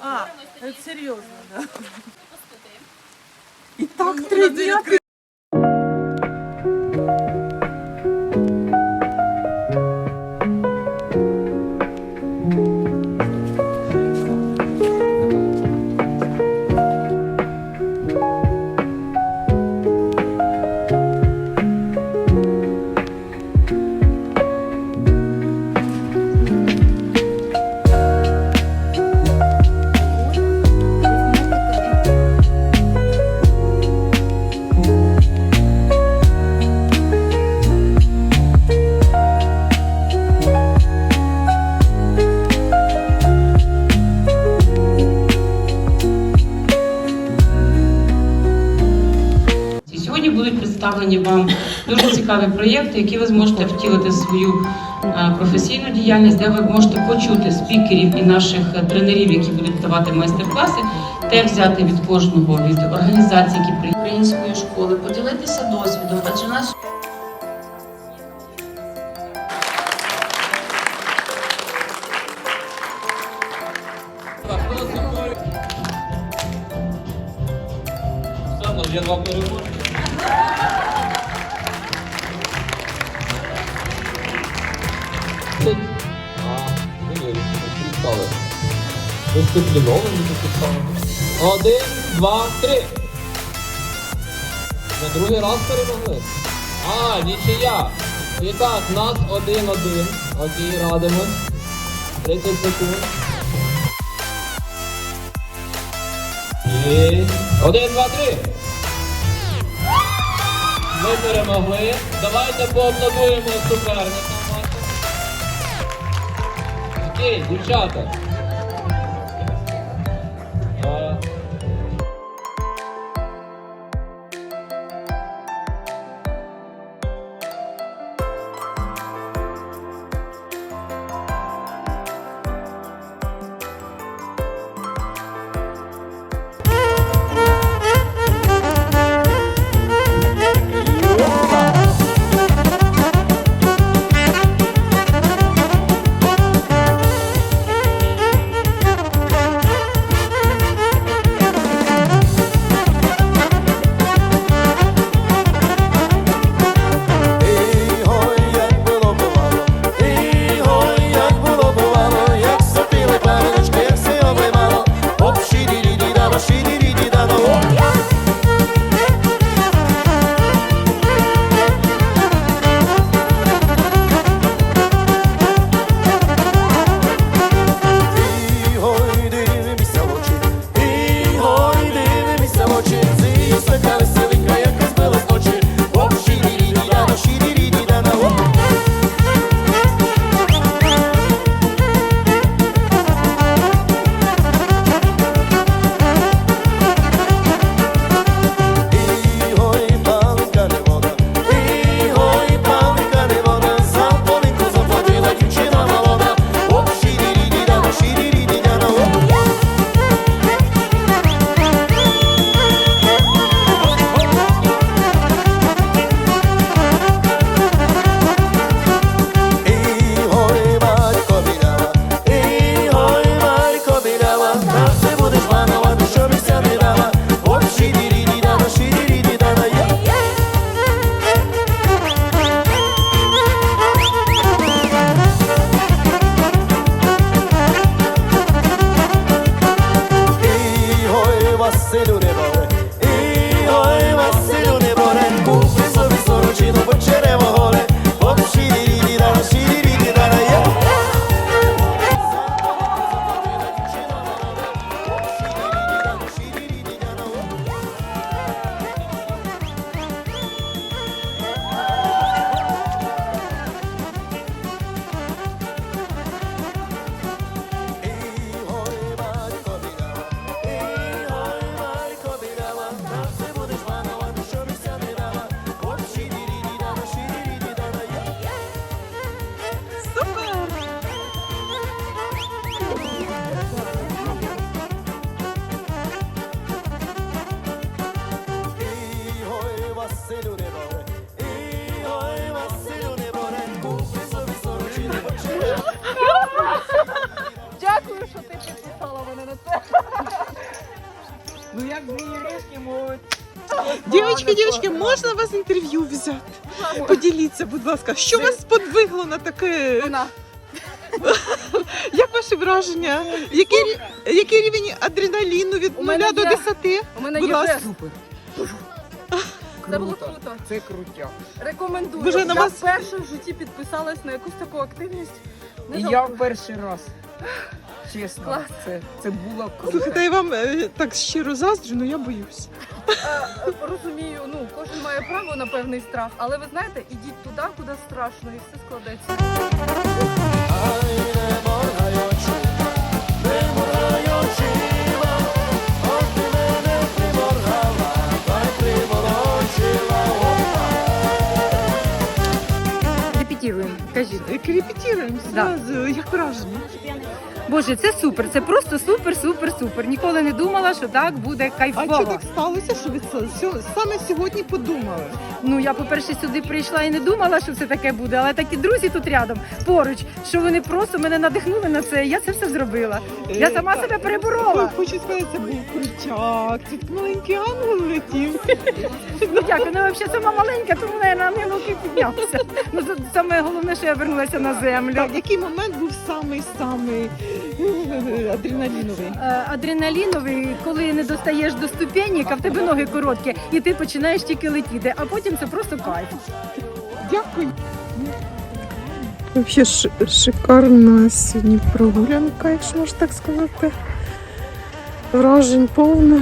А, це серйозно, да. І так три дня. представлені вам дуже цікаві проєкти, які ви зможете втілити в свою е, професійну діяльність, де ви можете почути спікерів і наших е, тренерів, які будуть давати майстер-класи, те взяти від кожного від організації, які при української школи, поділитися досвідом, адже нас. Я два переможця. 15 на Вінірі. Один, два, три. На другий раз перемогли. А, нічия. І так, нас один-один. Окей, радимось. 30 секунд. І... Один, два, три. Ми перемогли. Давайте поаплодуємо суперника. Окей, дівчата. Що ти підписала мене на Ну як мені різкі можуть. Дівчатки, дівчатки, можна вас інтерв'ю взяти? Поділіться, будь ласка, що вас сподвигло на таке? Вона. Як ваші враження? Який, рі- який рівень адреналіну від У 0 мене до є- 10? У мене Будь є ласка. Це було круто. Це крутяк. Рекомендую. Боже, на я вас- вперше в житті підписалась на якусь таку активність. Не І я в перший раз. Чесно, Клас. це, це було круто. Слухайте, я вам е, так щиро заздрю, але я боюсь. Е, Розумію, ну кожен має право на певний страх, але ви знаєте, ідіть туди, куди страшно, і все складеться. Репетируємо, кажіть. Репетируємо Да. зразу, як враження. Боже, це супер, це просто супер, супер, супер. Ніколи не думала, що так буде А кайфово. що так сталося, що ви це сьо- саме сьогодні подумали? Ну я, по-перше, сюди прийшла і не думала, що це таке буде, але такі друзі тут рядом, поруч, що вони просто мене надихнули на це. і Я це все зробила. Я Е, сама так. себе переборола. Хочу сказати, це був крутяк, тут маленький ангел летів. Ну дякую. Ну взагалі сама маленька, тому я на руки піднявся. Ну саме головне, що я вернулася на землю. Так, який момент був самий-самий адреналіновий? Е, Адреналіновий, коли не достаєш до ступенек, а в тебе ноги короткі, і ти починаєш тільки летіти, а потім це просто кайф. Дякую. Взагалі шикарна сьогодні прогулянка, якщо можна так сказати. Вражень повно.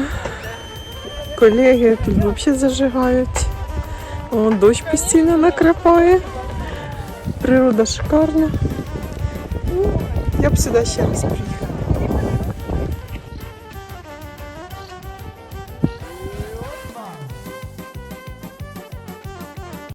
Колеги тут взагалі зажигають. О, дощ постійно накрапає. Природа шикарна. Я б сюди ще раз приїхала.